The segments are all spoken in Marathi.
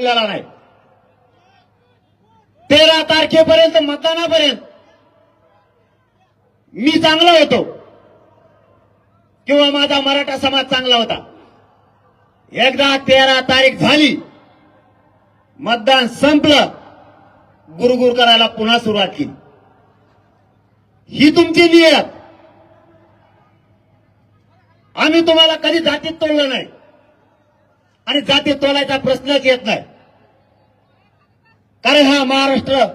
बोललेला नाही. तेरा तारखेपर्यंत मतदानापर्यंत मी चांगला होतो किंवा माझा मराठा समाज चांगला होता. एकदा तेरा तारीख झाली मतदान संपलं गुरगुर करायला पुन्हा सुरुवात केली. ही तुमची नियत. आम्ही तुम्हाला कधी जातीत तोडलं नाही. आणि जातीत तोलायचा प्रश्नच येत नाही. कारण हा महाराष्ट्र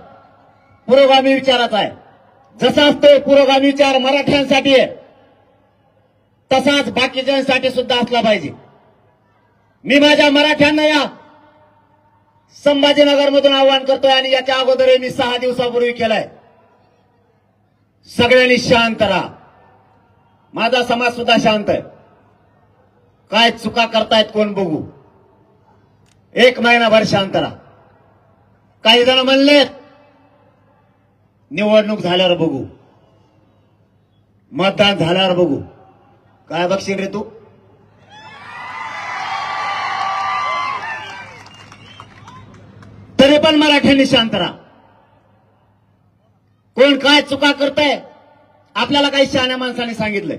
पुरोगामी विचाराचा आहे. जसा तो पुरोगामी विचार मराठ्यांसाठी आहे. तसाच बाकीच्यांसाठी सुद्धा असला पाहिजे. मी माझ्या मराठ्यांना या संभाजीनगरमधून आवाहन करतोय आणि याच्या अगोदर मी सहा दिवसापूर्वी केलंय. सगळ्यांनी शांत राहा. माझा समाज सुद्धा शांत आहे. काय चुका करतायत कोण बघू. एक महिनाभर शांत राहा. काही जण म्हणलेत निवडणूक झाल्यावर बघू. मतदान झाल्यावर बघू. काय बघशील रे तू? तरी पण मराठ्यांनी शांत राहा. कोण काय चुका करताय आपल्याला काही शहाण्या माणसाने सांगितलंय.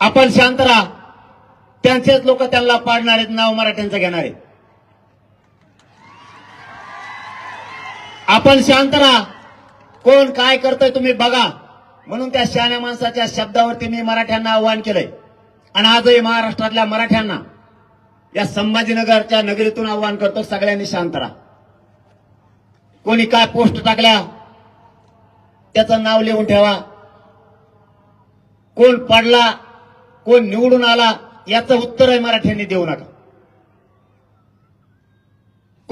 आपण शांत राहा. त्यांचेच लोक त्यांना पाडणार आहेत नाव मराठ्यांचं घेणार आहेत. आपण शांत राहा. कोण काय करतोय तुम्ही बघा. म्हणून त्या शहाण्या माणसाच्या शब्दावरती मी मराठ्यांना आव्हान केलंय. आणि आजही महाराष्ट्रातल्या मराठ्यांना या संभाजीनगरच्या नगरीतून आव्हान करतो सगळ्यांनी शांत राहा. कोणी काय पोस्ट टाकल्या त्याचं नाव लिहून ठेवा. कोण पडला कोण निवडून आला याचं उत्तर आहे मराठ्यांनी देऊ नका.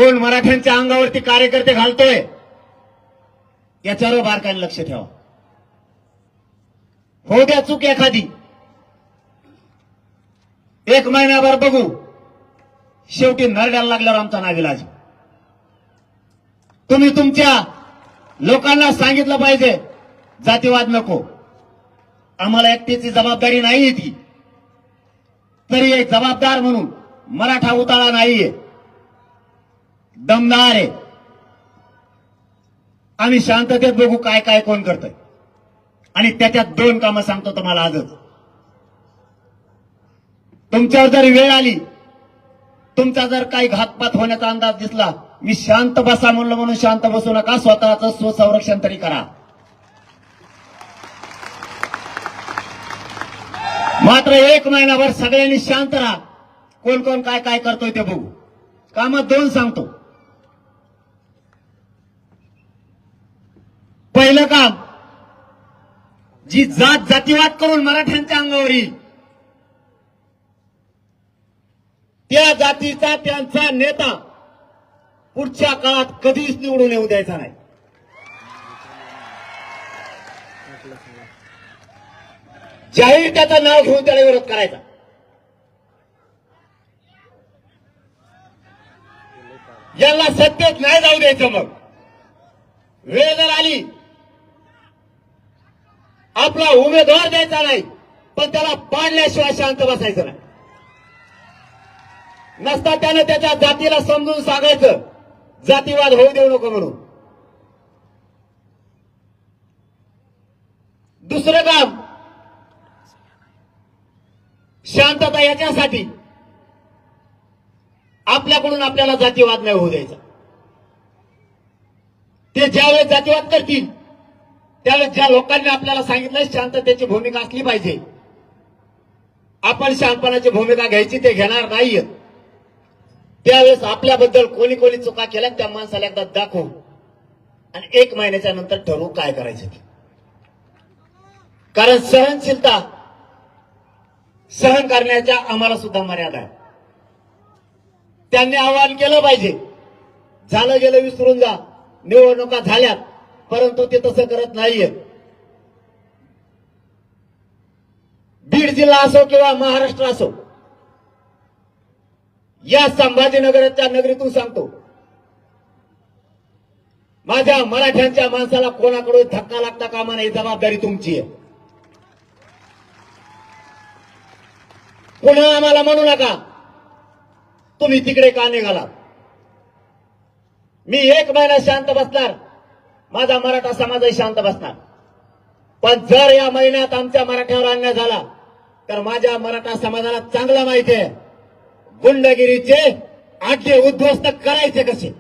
कोण मराठ्यांच्या अंगावरती कार्यकर्ते घालतोय याच्यावर बारकाईने लक्ष ठेवा. हो द्या चूक एखादी. एक महिन्याभर बघू. शेवटी नरड्याला लागल्यावर आमचा नाविलाज तुम्ही तुमच्या लोकांना सांगितलं पाहिजे जातीवाद नको. आम्हाला एकटीची जबाबदारी नाहीये ती. तरी एक जबाबदार म्हणून मराठा उताळा नाहीये. दमदार आहे आम्ही शांततेत बघू काय काय कोण करतंय. आणि त्याच्यात दोन कामं सांगतो तुम्हाला आजच. तुमच्यावर जर वेळ आली तुमचा जर काही घातपात होण्याचा अंदाज दिसला मी शांत बसा म्हणलं म्हणून शांत बसू नका स्वतःचं स्वसंरक्षण तरी करा. मात्र एक महिनाभर सगळ्यांनी शांत राहा. कोण कोण काय काय करतोय ते बघू. कामात दोन सांगतो. पहिलं काम जी जात जातीवाद करून मराठ्यांच्या अंगावर येईल त्या जातीचा त्यांचा नेता पुढच्या काळात कधीच निवडून येऊ द्यायचा नाही. जाहीर त्याचं नाव घेऊन त्याला विरोध करायचा. याला सत्तेत नाही जाऊ द्यायचं मग. वेळ जर आली आपला उमेदवार द्यायचा नाही पण त्याला पाडल्याशिवाय शांत बसायचं नाही. नसता त्यानं त्याच्या जातीला समजून सांगायचं जातीवाद होऊ देऊ नको म्हणून. दुसरं काम शांतता याच्यासाठी आपल्याकडून आपल्याला जातीवाद नाही होऊ द्यायचा. ते ज्यावेळेस जातीवाद करतील त्यावेळेस ज्या लोकांनी आपल्याला सांगितलं शांततेची भूमिका असली पाहिजे. आपण शांतपणाची भूमिका घ्यायची ते घेणार नाहीये त्यावेळेस आपल्याबद्दल कोणी कोणी चुका केल्या त्या माणसाला एकदा दाखवू. आणि एक महिन्याच्या नंतर ठरवू काय करायचं ते. कारण सहनशीलता सहन करण्याच्या आम्हाला सुद्धा मर्यादा आहे. त्यांनी आवाहन केलं पाहिजे. झालं गेलं विसरून जा. निवडणुका झाल्यात. परंतु ते तसं करत नाहीये. बीड जिल्हा असो किंवा महाराष्ट्र असो या संभाजीनगरच्या नगरीतून सांगतो माझ्या मराठ्यांच्या माणसाला कोणाकडून धक्का लागता कामा नाही जबाबदारी तुमची आहे. पुन्हा आम्हाला म्हणू नका तुम्ही तिकडे का निघाला? मी एक महिना शांत बसणार माझा मराठा समाजही शांत बसणार. पण जर या महिन्यात आमच्या मराठ्यावर अन्याय झाला तर माझ्या मराठा समाजाला चांगलं माहिती आहे. गुंडगिरीचे आठे उद्ध्वस्त करायचे कसे?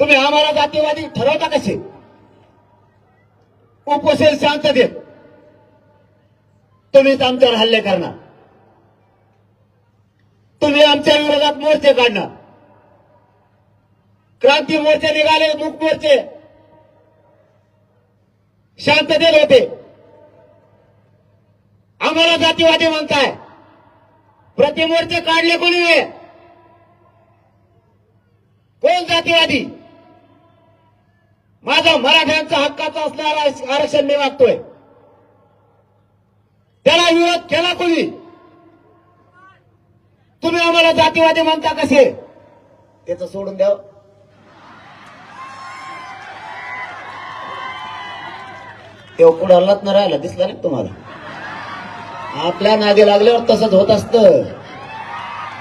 तुम्ही आम्हाला जातीवादी ठरवता कसे? उपोषण शांततेत तुम्हीच आमच्यावर हल्ले करणार. तुम्ही आमच्या विरोधात मोर्चे काढणार. क्रांती मोर्चे निघाले मूक मोर्चे. शांततेत होते. आम्हाला जातीवादी म्हणताय. प्रतिमोर्चे काढले कोणी आहे? कोण जातीवादी? माझा मराठ्यांचा हक्काचा असणारा आरक्षण मी मागतोय. त्याला विरोध केला कोणी? तुम्ही आम्हाला जातीवादी म्हणता कसे? त्याचं सोडून द्यावं. तेव्हा पुढे हल्लात न राहिला दिसला ना तुम्हाला? आपल्या नागे लागल्यावर तसंच होत असतं.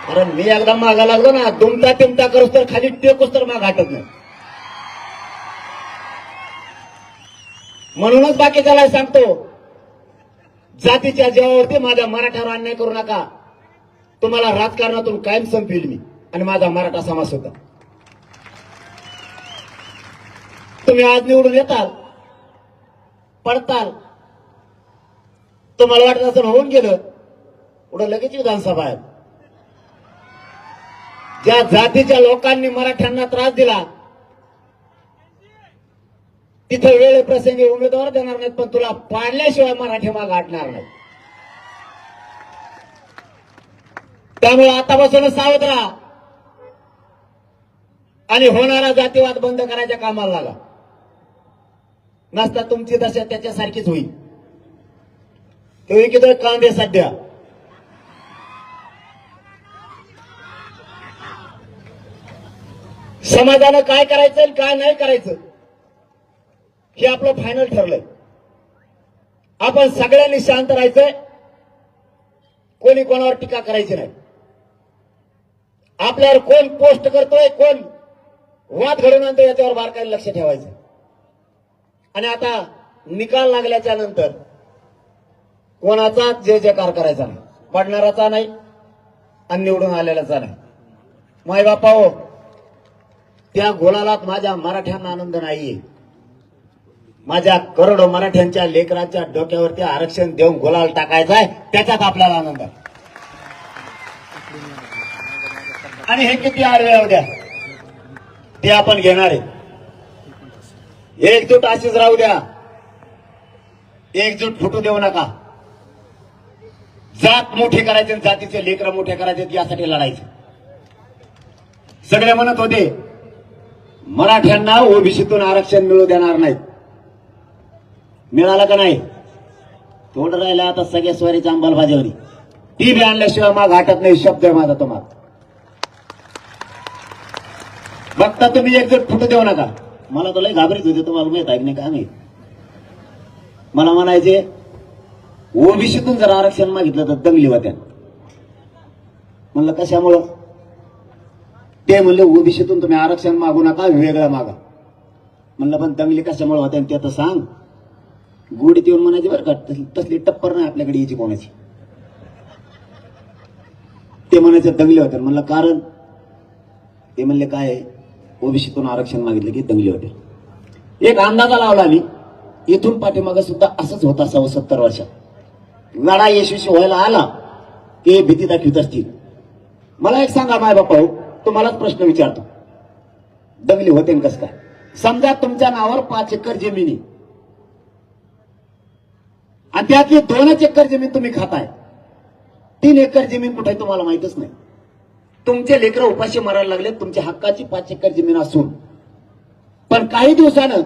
कारण मी एकदा मागा लागलो ना दुमता तिमता करूस तर खाली टेकूस तर माग हटत नाही. म्हणूनच बाकीच्याला सांगतो जातीच्या जीवावरती माझ्या मराठ्यावर अन्याय करू नका. तुम्हाला राजकारणातून कायम संपील मी आणि माझा मराठा समाज होता. तुम्ही आज निवडून येताल पडताल. तुम्हाला वाटत असं होऊन गेलं. पुढं लगेच विधानसभा आहे. ज्या जातीच्या लोकांनी मराठ्यांना त्रास दिला तिथं वेळ प्रसंगी उमेदवार देणार नाहीत पण तुला पाडल्याशिवाय मराठी माग आटणार नाही त्यामुळे आतापासून सावध राहा. आणि होणारा जातीवाद बंद करायच्या कामाला लागा. नसता तुमची दशा त्याच्यासारखीच होईल. तुम्ही किती कांदे सध्या. समाजाला काय करायचं आणि काय नाही करायचं हे आपलं फायनल ठरलंय. आपण सगळ्यांनी शांत राहायचंय. कोणी कोणावर टीका करायची नाही. आपल्यावर कोण पोस्ट करतोय कोण वाद घडवून आणतो याच्यावर बारकाईने लक्ष ठेवायचं. आणि आता निकाल लागल्याच्या नंतर कोणाचा जय जयकार करायचा नाही पडणाराचा नाही आणि निवडून आलेल्याचा नाही. माय बापा हो त्या गोलालात माझ्या मराठ्यांना आनंद नाहीये. माझ्या करोडो मराठ्यांच्या लेकरांच्या डोक्यावरती आरक्षण देऊन गोलाल टाकायचा आहे त्याच्यात आपल्याला आनंद आहे. आणि हे किती आडव्या येऊ ते आपण घेणार आहे. एकजूट अशीच राहू द्या. एकजूट फुटू देऊ नका. जात मोठी करायचे आणि जातीचे लेकर मोठे करायचे यासाठी लढायचे. सगळे म्हणत होते मराठ्यांना ओबीसीतून आरक्षण मिळू देणार नाही मिळालं का नाही? तोंड राहिला आता सगळ्या स्वारीच्या अंमलबाजीवरी ती बी आणल्याशिवाय माग हटत नाही शब्द आहे माझा तुम्हाला. बघता तुम्ही एकजूट फुटू देऊ नका. मला तो लय घाबरीत होते तुम्हाला माहीत आहे की नाही काय माहीत मला म्हणायचे ओबीसीतून जर आरक्षण मागितलं तर दंगली होत्या. म्हणलं कशामुळं? ते म्हणले ओबीसीतून तुम्ही आरक्षण मागू नका वेगळं मागा. म्हणलं पण दंगली कशामुळे होत्या ते तर सांग. गोडीत येऊन म्हणायची बरं का तसली- तसली टप्पर नाही आपल्याकडे यायची कोणाची. ते म्हणायचे दंगली होत्या. म्हणलं कारण? ते म्हणले काय ओबीसीतून आरक्षण मागितलं की दंगली होते एक अंदाजा लावला मी. इथून पाठीमागं सुद्धा असंच होत असावं सत्तर वर्षात. लढा यशस्वी व्हायला आला की भीती दाखवित असतील. मला एक सांगा माय बापा तुम्हालाच प्रश्न विचारतो. दंगली होते कस कसं काय? समजा तुमच्या नावावर पाच एकर जमिनी आणि त्यातली दोनच एकर जमीन तुम्ही खाताय. तीन एकर जमीन कुठे तुम्हाला माहितच नाही. तुमचे लेकर उपाशी मारायला लागले तुमच्या हक्काची पाच एकर जमीन असून. पण काही दिवसानं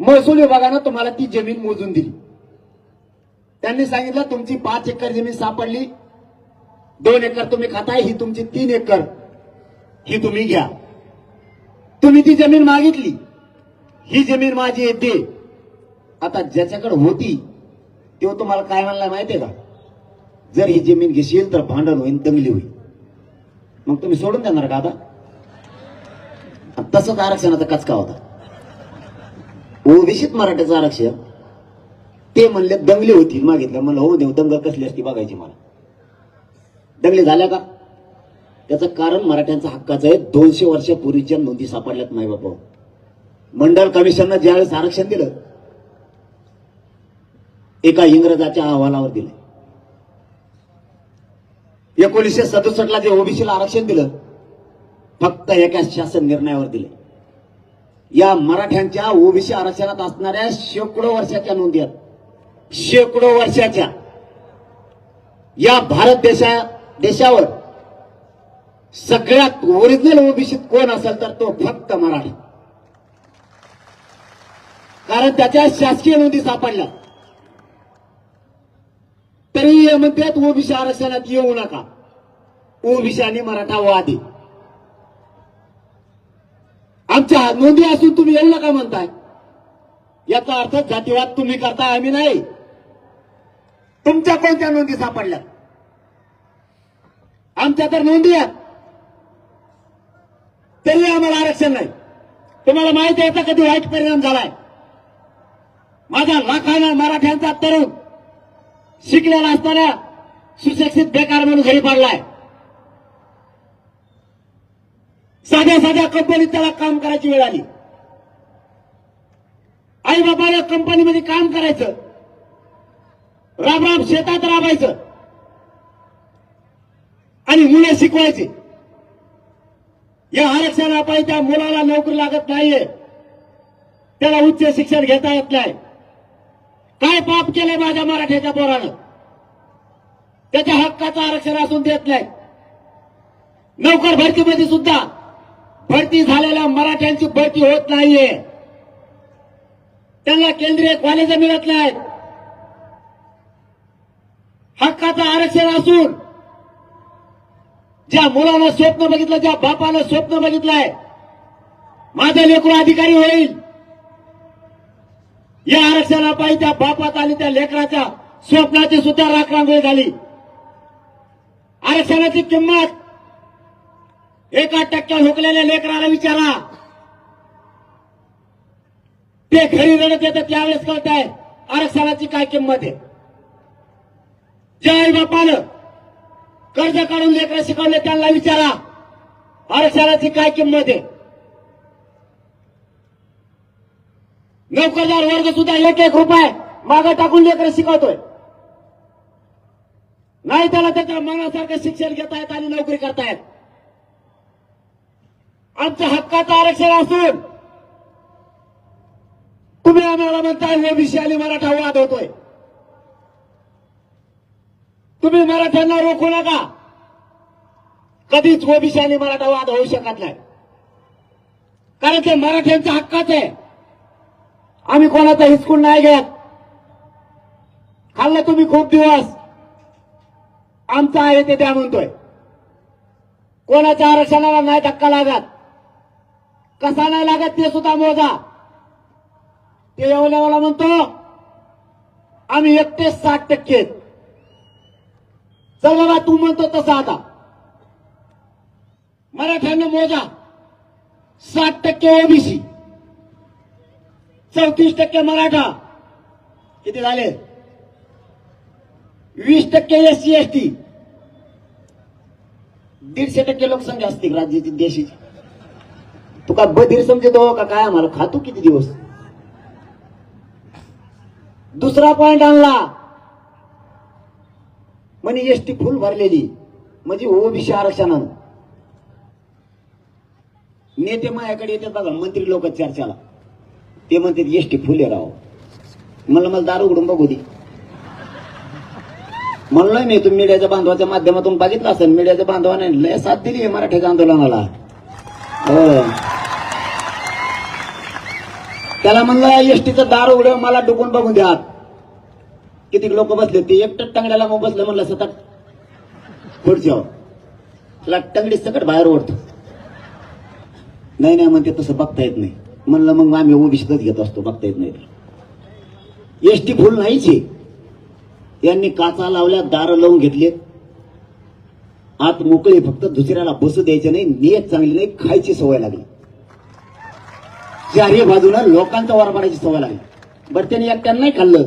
महसूल विभागानं तुम्हाला ती जमीन मोजून दिली. त्यांनी सांगितलं तुमची पाच एकर जमीन सापडली दोन एकर तुम्ही खाताय ही तुमची तीन एकर ही तुम्ही घ्या. तुम्ही ती जमीन मागितली ही जमीन माझी येते आता ज्याच्याकडे होती तो तुम्हाला काय म्हणला माहितीये का? जर ही जमीन घेशील तर भांडण होईल दंगली होईल. मग तुम्ही सोडून देणार का आता? तसंच आरक्षणाचा कचका होता. हो, ओबीसीत मराठ्याचं आरक्षण. ते म्हणले दंगली होतील मागितलं. म्हणलं हो देव दंगल कसली असती बघायची मला. दंगली झाल्या का? त्याचं कारण मराठ्यांचा हक्काचं आहे. दोनशे वर्षापूर्वीच्या नोंदी सापडल्यात नाही बाबा मंडळ कमिशननं ज्यावेळेस आरक्षण दिलं एका इंग्रजाच्या अहवालावर दिलं एकोणीसशे सदुसष्ट ला जे ओबीसीला आरक्षण दिलं. फक्त एका शासन निर्णयावर दिले. या मराठ्यांच्या ओबीसी आरक्षणात असणाऱ्या शेकडो वर्षाच्या नोंदी आहेत. शेकडो वर्षाच्या. या भारत देशा देशावर सगळ्यात ओरिजिनल ओबीसीत कोण असेल तर तो फक्त मराठा. कारण त्याच्या शासकीय नोंदी सापडल्या. तरी म्हणतात ओबीसी आरक्षणात येऊ नका. ओबीसी आणि मराठा वादी. आमच्या नोंदी असून तुम्ही येऊ नका म्हणताय. याचा अर्थ जातीवाद तुम्ही करताय आम्ही नाही. तुमच्या कोणत्या नोंदी सापडल्या? आमच्या तर नोंदी आहेत. तरी आम्हाला आरक्षण नाही. तुम्हाला माहिती आहे कधी वाईट परिणाम झालाय? माझा लाखाना मराठ्यांचा तरुण शिकलेला असताना सुशिक्षित बेकार म्हणून घरी पाडलाय. साध्या साध्या कंपनीत त्याला काम करायची वेळ आली. आई बाबाला कंपनीमध्ये काम करायचं. राबराब शेतात राबायचं. आणि मुले शिकवायची. या आरक्षणापायी त्या मुलाला नोकरी लागत नाहीये. त्याला उच्च शिक्षण घेता येत नाही. काय पाप केलंय माझ्या मराठ्याच्या पोरानं. त्याच्या हक्काचं आरक्षण असून देत नाही. नोकर भरतीमध्ये सुद्धा भरती झालेल्या मराठ्यांची भरती होत नाहीये. त्यांना केंद्रीय कॉलेज मिळत नाहीत. हक्काचं आरक्षण असून ज्या मुलानं स्वप्न बघितलं ज्या बापानं स्वप्न बघितलंय माझं लेकरू अधिकारी होईल. या आरक्षणापायी त्या बापात आणि त्या लेकराच्या स्वप्नाची सुद्धा राखरांगोळी झाली. आरक्षणाची किंमत एका टक्क्या हुकलेल्या लेकराला विचारा. ते घरी रडत येतं त्यावेळेस कळत आहे आरक्षणाची काय किंमत आहे. ज्या आई बापानं कर्ज काढून लेकरं शिकवले त्यांना विचारा. आरक्षणाची काय किंमत आहे? नोकरदार वर्ग सुद्धा एक एक रुपये मागं टाकून लेकर शिकवतोय. नाही त्याला त्याच्या मनासारखं शिक्षण घेता येत आणि नोकरी करतायत आमच्या हक्काचं आरक्षण असून तुम्ही आम्हाला म्हणताय ओबीसी आणि मराठा वाद होतोय. तुम्ही मराठ्यांना रोखू नका. कधीच ओबीसी आणि मराठा वाद होऊ शकत नाही. कारण ते मराठ्यांच्या हक्काचं आहे. आम्ही कोणाचा हिसकून नाही घेत. खाल्लं तुम्ही खूप दिवस. आमचं आहे ते त्या म्हणतोय. कोणाच्या आरक्षणाला नाही धक्का लागत. कसा नाही लागत ते सुद्धा मोजा. ते येवल्यावाला म्हणतो आम्ही एकटे साठ टक्के चल बाबा तू म्हणतो तसं आता. मराठ्यांना मोजा. साठ टक्के ओबीसी. चौतीस टक्के मराठा. किती झाले? वीस टक्के एस सी एस टी दीडशे टक्के लोकसंख्या असते राज्याची देशाची. तुका बधीर समजतो हो का? काय आम्हाला खातो किती दिवस? दुसरा पॉइंट आणला. म्हणे एसटी फुल भरलेली. म्हणजे ओबीसी आरक्षणानं. नेते माझ्याकडे येतात बघा मंत्री लोक चर्चाला. ते म्हणते एसटी फुले राव मला मला दारू उघडून बघू दे. म्हणलोय मी तुम्ही मीडियाच्या बांधवाच्या माध्यमातून बघितलं असेल मीडियाच्या बांधवाने लय साथ दिली आहे मराठ्याच्या आंदोलनाला. हो. त्याला म्हणलं एसटीचं दार उघड मला डुकून बघून द्या. किती लोक बसले ते एकटं टंगड्याला मग बसलं म्हणलं सतत खुर्च्यावर त्याला टंगडी सकट बाहेर ओढतो. नाही नाही म्हणते तसं बघता येत नाही. म्हणलं मग आम्ही ओबीसीतच घेत असतो बघता येत नाही एस टी फुल नाहीच आहे. यांनी काचा लावल्या दार लावून घेतले. आत मोकळे फक्त दुसऱ्याला बसू द्यायचे नाही नियत चांगली नाही खायची सवय लागली. चारही बाजूला लोकांचा वर पाडायची सवय लागली. बरं त्याने एकट्यानं नाही खाल्लं.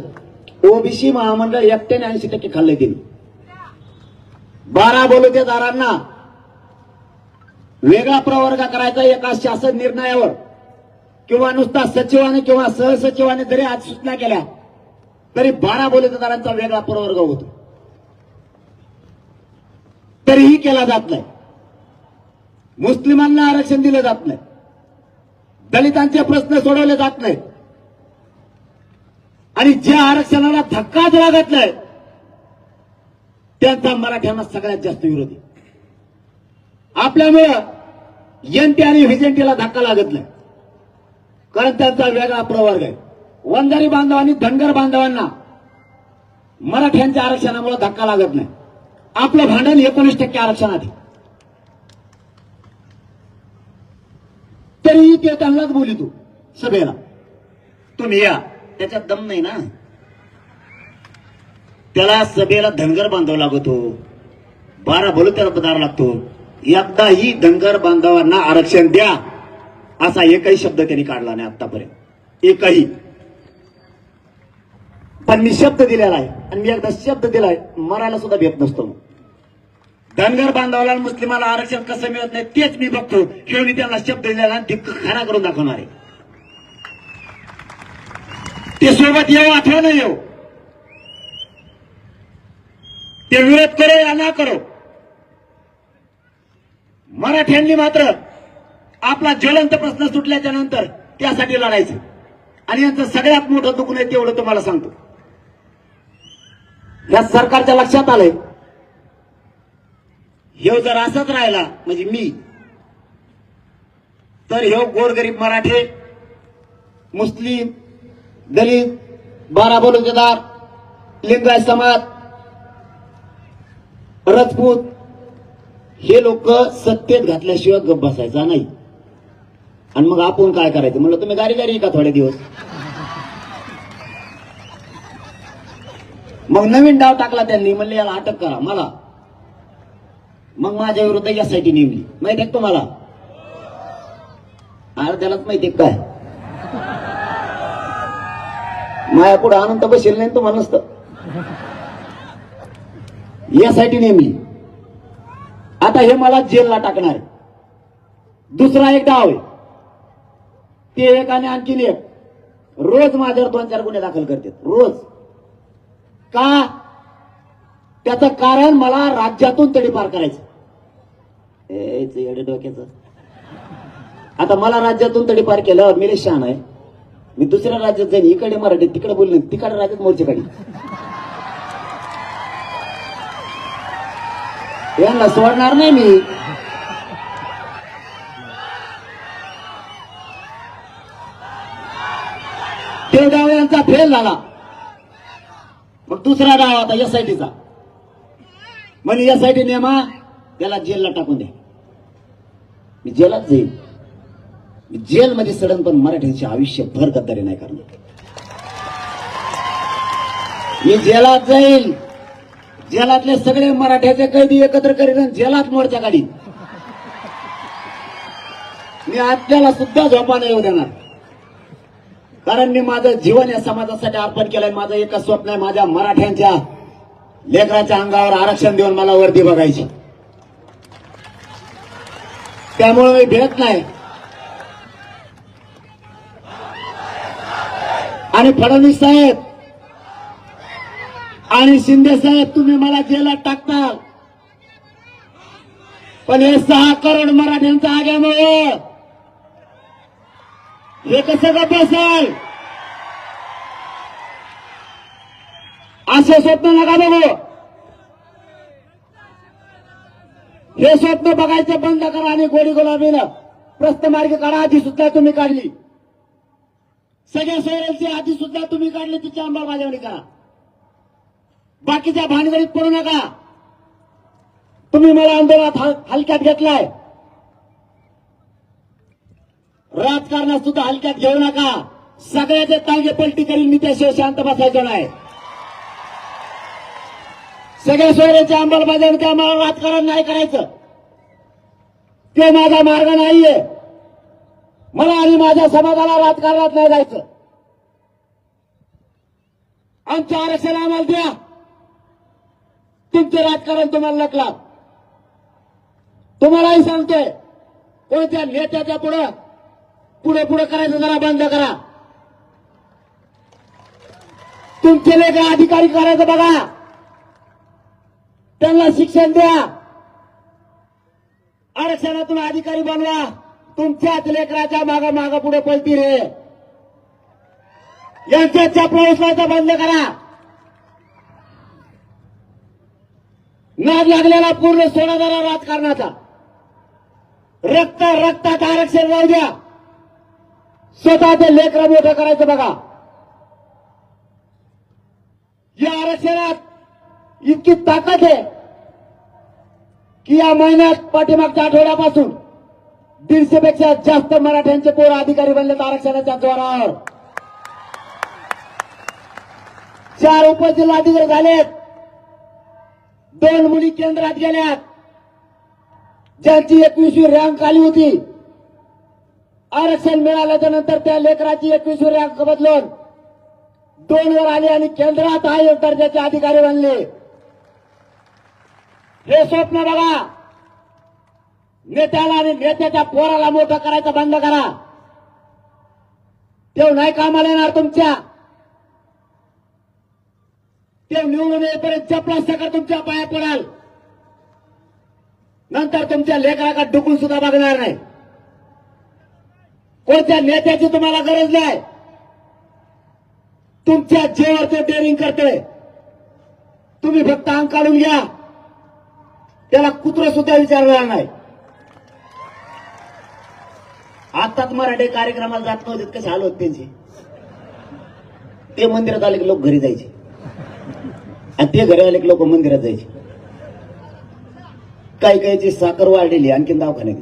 ओबीसी महामंडळ एकट्याने ऐंशी टक्के खाल्लंय त्यांनी. बारा बलुतेदारांना वेगळा प्रवर्ग करायचा एका शासन निर्णयावर किंवा नुसता सचिवाने किंवा सहसचिवाने जरी आज सूचना केल्या तरी बारा बोलतदारांचा वेगळा प्रवर्ग होतो. तरीही केला जात नाही. मुस्लिमांना आरक्षण दिलं जात नाही. दलितांचे प्रश्न सोडवले जात नाहीत. आणि ज्या आरक्षणाला धक्काच लागत नाही त्यांचा मराठ्यांना सगळ्यात जास्त विरोधी. आपल्यामुळं एनटी आणि व्हिजेंटीला धक्का लागत नाही. कारण त्यांचा वेगळा प्रवर्ग आहे. वंजारी बांधव आणि धनगर बांधवांना मराठ्यांच्या आरक्षणामुळे धक्का लागत नाही. आपलं भांडण एकोणीस टक्के आरक्षणात तरीही ते त्यांनाच बोली तू सभेला. तुम्ही या. त्याच्यात दम नाही ना? त्याला सभेला धनगर बांधव लागतो. बारा बोलू त्याला पदार लागतो. एकदाही धनगर बांधवांना आरक्षण द्या. असा एकही शब्द त्यांनी काढला नाही आतापर्यंत एकही. पण मी शब्द दिलेला आहे. आणि मी एकदा शब्द दिलाय मरायला सुद्धा भेट नसतो धनगर बांधवाला मुस्लिमाला आरक्षण कसं मिळत नाही तेच मी बघतो. हे मी त्यांना शब्द दिलेला आणि ते खरा करून दाखवणार आहे. ते सोबत येऊ अथवा नाही येऊ. ते विरोध करो या ना करो. मराठ्यांनी मात्र आपला ज्वलंत प्रश्न सुटल्याच्या नंतर त्यासाठी लढायचं. आणि यांचं सगळ्यात मोठं दुखणं आहे तेवढं तुम्हाला सांगतो. या सरकारच्या लक्षात आलंय. हे जर असंच राहिला म्हणजे मी तर हे गोरगरीब मराठे मुस्लिम दलित बारा बलुतेदार लिंगायत समाज राजपूत हे लोक सत्तेत घातल्याशिवाय गप बसायचा नाही. आणि मग आपण काय करायचं? म्हणलं तुम्ही गाडी गाडी का थोडे दिवस. मग नवीन डाव टाकला त्यांनी म्हणले याला अटक करा मला. मग माझ्या विरुद्ध यासाठी नेमली. माहिती आहे तुम्हाला? अरे त्यालाच माहिती आहे काय? माया पुढे अनंत बसेल नाही तुम्हाला नसतं. यासाठी नेमली. आता हे मला जेलला टाकणार आहे. दुसरा एक डाव आहे. ते एक आणि आणखीन एक. रोज माझ्यावर दोन चार गुन्हे दाखल करतात. रोज. का? त्याचं कारण मला राज्यातून तडीपार करायचं. ए, डोक्याचं. आता मला राज्यातून तडीपार केलं मी लय शहाण आहे. मी दुसऱ्या राज्यात जाईन इकडे मराठी तिकडे बोलले तिकडे राज्यात मोर्चे काढी यांना सोडणार नाही मी ते डाव यांचा फेल झाला मग दुसरा डाव आता एसआयटीचा म्हणजे एसआयटी नेमा त्याला जेलला टाकून द्या मी जेलात जाईल मी जेलमध्ये सडन पण मराठ्यांचे आयुष्यभर गद्दारी नाही करणार. मी जेलात जाईल जेलातले सगळे मराठ्याचे कैदी एकत्र करीन जेलात मोर्चा काढीन. मी आपल्याला सुद्धा झोपा नाही येऊ देणार. कारण मी माझं जीवन या समाजासाठी अर्पण केलंय. माझं एकच स्वप्न आहे माझ्या मराठ्यांच्या लेकराच्या अंगावर आरक्षण देऊन मला वर्दी बघायची. त्यामुळे मी भेट नाही. आणि फडणवीस साहेब आणि शिंदे साहेब तुम्ही मला जेलात टाकता पण हे सहा करोड मराठ्यांचा आग्यामुळे हे कसं गप्प असेल. असे स्वप्न नका बघू. हे स्वप्न बघायचं बंद करा आणि गोडी गुलाबीनं प्रस्त मार्ग काढा आधी सुद्धा तुम्ही काढली. सगळ्या सोयऱ्यांची आधी सुद्धा तुम्ही काढली तिची अंमलबजावणी करा. बाकीच्या भानगडीत पडू नका. तुम्ही मला आंदोलनात हलक्यात घेतलाय. राजकारणात सुद्धा हलक्यात घेऊ नका. सगळ्याचे तांगे पलटी करील मी त्याशिवाय शांत बसायचो नाही. सगळ्या सोयऱ्याचे अंमलबजावणी त्या मला राजकारण नाही करायचं. ते माझा मार्ग नाहीये. मला आणि माझ्या समाजाला राजकारणात नाही जायचं. आमचं आरक्षण आम्हाला द्या. तुमचं राजकारण तुम्हाला लकला तुम्हालाही सांगतोय कोणत्या नेत्याच्या पुढं पुढे पुढे करायचं जरा बंद करा. तुमचे लेखा अधिकारी करायचं बघा. त्यांना शिक्षण द्या. आरक्षणातून अधिकारी बनवा. तुमच्याच लेकराच्या मागा मागा पुढे पळतील हे. यांच्या चापला बंद करा. नाद लागलेला पूर्ण सोनादारा राजकारणाचा. रक्त रक्तात आरक्षण राहू द्या. स्वतःचे लेकर मोठं करायचं बघा. या आरक्षणात इतकी ताकद आहे की या महिन्यात पाठीमागच्या आठवड्यापासून दीडशे पेक्षा जास्त मराठ्यांचे पोर अधिकारी बनलेत आरक्षणाच्या जोरावर. चार उपजिल्हाधिकारी झालेत. दोन मुली केंद्रात गेल्यात. ज्यांची एकवीसवी रँक आली होती. आरक्षण मिळाल्याच्या नंतर त्या लेकराची एकवीसवी अंक बदलून दोन वर आले आणि केंद्रात आयोग दर्जाचे अधिकारी बनले. हे स्वप्न बघा. नेत्याला आणि नेत्याच्या पोराला मोठं करायचं बंद करा. तेव नाही कामाला येणार तुमच्या. ते निवडून येईपर्यंत चपलास कर तुमच्या पाया पडाल. नंतर तुमच्या लेकराकडे डुकून सुद्धा बघणार नाही. कोणत्या नेत्याची तुम्हाला गरज नाही? तुमच्या जेवर तो डेअरिंग करतोय. तुम्ही फक्त अंग काढून घ्या. त्याला कुत्र सुद्धा विचारणार नाही. आताच मराठी कार्यक्रमाला जात नव्हते कसे हाल होते त्यांचे. ते मंदिरात आले की लोक घरी जायचे. आणि ते घरी आले की लोक मंदिरात जायचे. काही काहीची साखर वाढलेली आणखीन दवाखान्यात.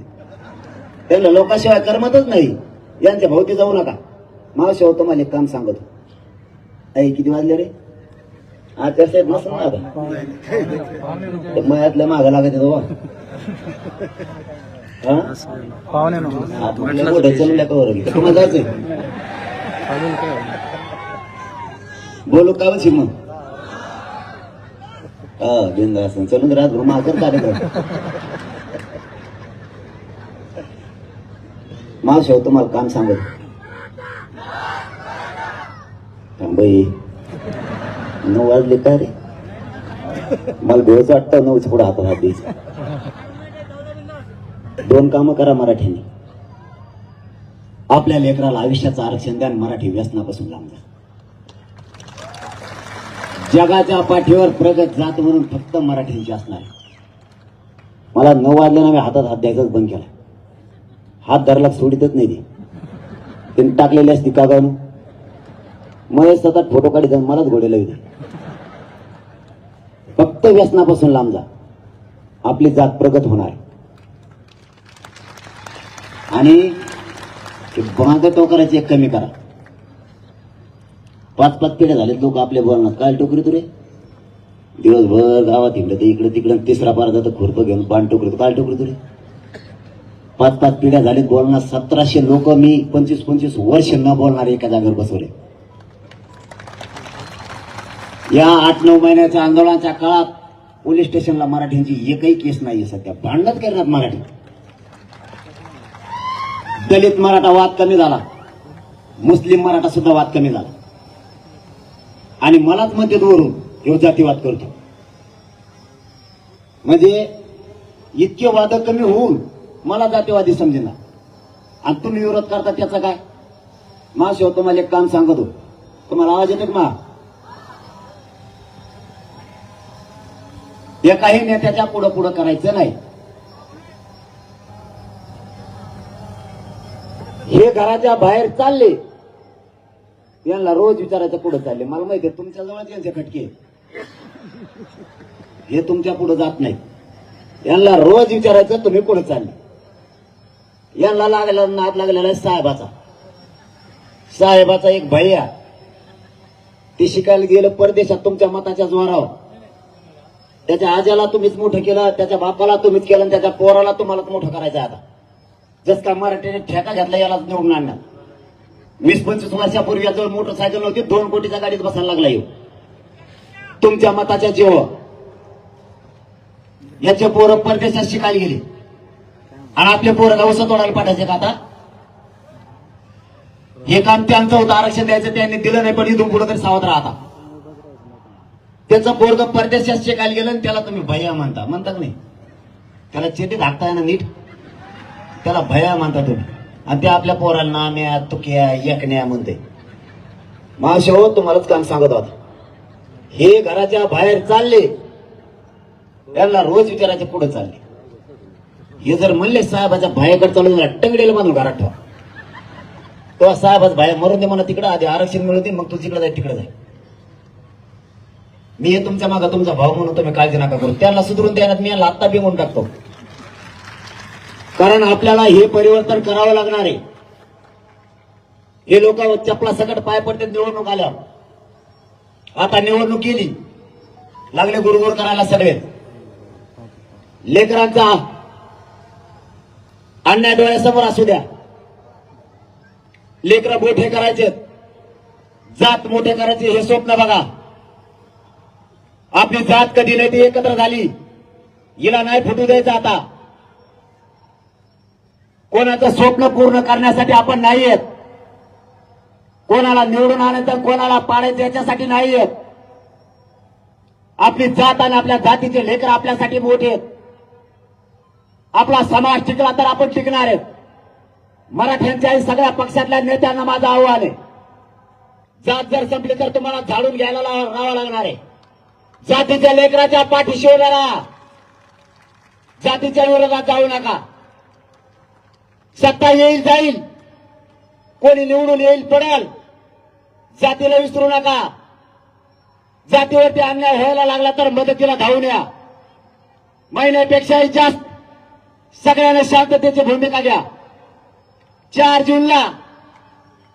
त्यांना लोकाशिवाय करमतच नाही. यांच्या भोवती जाऊ नका. मावशी तुम्हाला एक काम सांगतो. आई किती वाजले रे? आचारसाहेब मस्त आता. मयातल्या मागा लागत बाबा बोलू का बस मग? हा बिंदा असं चलून राहत भर माझं कार्यक्रम. माझ शेव तुम्हाला काम सांगत. बाई नऊ वाजले का रे? मला भेच वाटतं नऊ पुढं हातात हात दोन काम करा मराठीने. आपल्या लेकराला आयुष्याचं आरक्षण द्या मराठी व्यसनापासून लांब जा. जगाच्या पाठीवर प्रगत जात म्हणून फक्त मराठी असणार मला नऊ वाजल्यानं मी हातात हात द्यायचाच बंद केला. हात धरला सोडितच नाही ते. त्यांनी टाकलेली असती कागावून मग स्वतः फोटो काढी जाऊन मलाच घोड्याला येते फक्त व्यसनापासून लांब जा. आपली जात प्रगत होणार. आणि बांध टोकाराची एक कमी करा. पाच पाच पिढ्या झालेत लोक आपल्या बोलणार काय टोकरी तुरे? दिवसभर गावात हिंडत इकडं तिकडं तिसरा पार जातो खुरपं घेऊन पान टोकरी काय टोकरी तुरे? पाच पाच पिढ्या झाल्यात बोलणार सतराशे लोक मी पंचवीस पंचवीस वर्ष न बोलणारे एका जागेवर बसवले. या आठ नऊ महिन्याच्या आंदोलनाच्या काळात पोलीस स्टेशनला मराठ्यांची एकही केस नाही सध्या. भांडणच करणार मराठी. दलित मराठा वाद कमी झाला. मुस्लिम मराठा सुद्धा वाद कमी झाला. आणि मलाच मध्ये दोरून हे जातीवाद करतो. म्हणजे इतके वाद कमी होऊन मला जातीवादी समजेना. आणि तुम्ही विरोध करता त्याचा काय? माशेव तुम्हाला एक काम सांगतो. तुम्हाला आवाज येतो मा? एकाही नेत्याच्या पुढं पुढं करायचं नाही. हे घराच्या बाहेर चालले. यांना रोज विचारायचं पुढे चालले. मला माहिती आहे तुमच्या जवळच यांचे खटके हे तुमच्यापुढे जात नाही यांना रोज विचारायचं तुम्ही पुढे चालले. यांना लागलेला नाद लागलेला आहे साहेबाचा. साहेबाचा एक भैया. ते शिकायला गेलं परदेशात तुमच्या मताच्या जोरावर. त्याच्या आज्याला तुम्हीच मोठं केलं त्याच्या बापाला तुम्हीच केलं आणि त्याच्या पोराला तुम्हालाच मोठं करायचं आता. जस का मराठीने ठेका घेतला याला निवडून आणणार वीस पंचवीस वर्षापूर्वी याजवळ मोटरसायकल नव्हती दोन कोटीच्या गाडीत बसायला लागला येऊ. तुमच्या मताच्या जीव याचे पोरं परदेशात शिकायला गेली. आणि आपले पोरं गावसा तोडायला पाठायचे का आता. हे काम त्यांचं होतं आरक्षण द्यायचं त्यांनी दिलं नाही पण इथून पुढे तरी सावध राहता त्याचं पोरग परदेशात शिकायला गेलं आणि त्याला तुम्ही भैया म्हणता. म्हणता नाही? त्याला चेती धाकताय ना नीट? त्याला भया म्हणता तुम्ही. आणि ते आपल्या पोराला नाम्या तुक्या यकण्या म्हणते. मावशी हो तुम्हालाच काम सांगत आहोत हे घराच्या बाहेर चालले. त्यांना रोज विचारायचे पुढे चालले. हे जर म्हणले साहेबाच्या भायाकडे चालून गेला, टंगडीला बांधून घरात ठेवा. तो साहेबाच भाया मरून दे म्हणा तिकडं आधी आरक्षण मिळवते दे मग तू तिकडे जाय तिकडे जाय. मी हे तुमच्या मागं तुमचा भाऊ म्हणून तुम्ही काळजी नका करू. त्याला सुधरून देण्यात मी याला आत्ता बिंगून टाकतो. कारण आपल्याला हे परिवर्तन करावं लागणार आहे. हे लोक चपला सकट पाय पडते निवडणूक आल्यावर. आता निवडणूक केली. लागले गुरुगुर करायला सर्वे लेकरांचा अन्याय डोळ्यासमोर असू द्या. लेकर मोठे करायचे जात मोठे करायचे हे स्वप्न बघा. आपली जात कधी नाही ती एकत्र झाली. हिला नाही फुटू द्यायचं आता. कोणाचं स्वप्न पूर्ण करण्यासाठी आपण नाही आहेत कोणाला निवडून आणायचं कोणाला पाडायचं याच्यासाठी नाही आहेत आपली जात आणि आपल्या जातीचे लेकर आपल्यासाठी मोठे आहेत. आपला समाज टिकला तर आपण टिकणार आहे मराठ्यांच्याही सगळ्या पक्षातल्या नेत्यांना माझं आव्हान आहे. जात जर संपली तर तुम्हाला झाडून घ्यायला राहावं लागणार आहे. जातीच्या लेकराच्या पाठीशी उभ्या राहा. जातीच्या विरोधात जाऊ नका. सत्ता येईल जाईल. कोणी निवडून येईल पडेल. जातीला विसरू नका. जातीवरती अन्याय व्हायला लागला तर मदतीला धावून या. महिन्यापेक्षाही जास्त सगळ्यांना शांततेची भूमिका घ्या. चार जूनला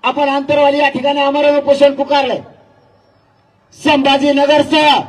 आपण आंतरवाली या ठिकाणी आमरण उपोषण पुकारलंय. संभाजीनगरसह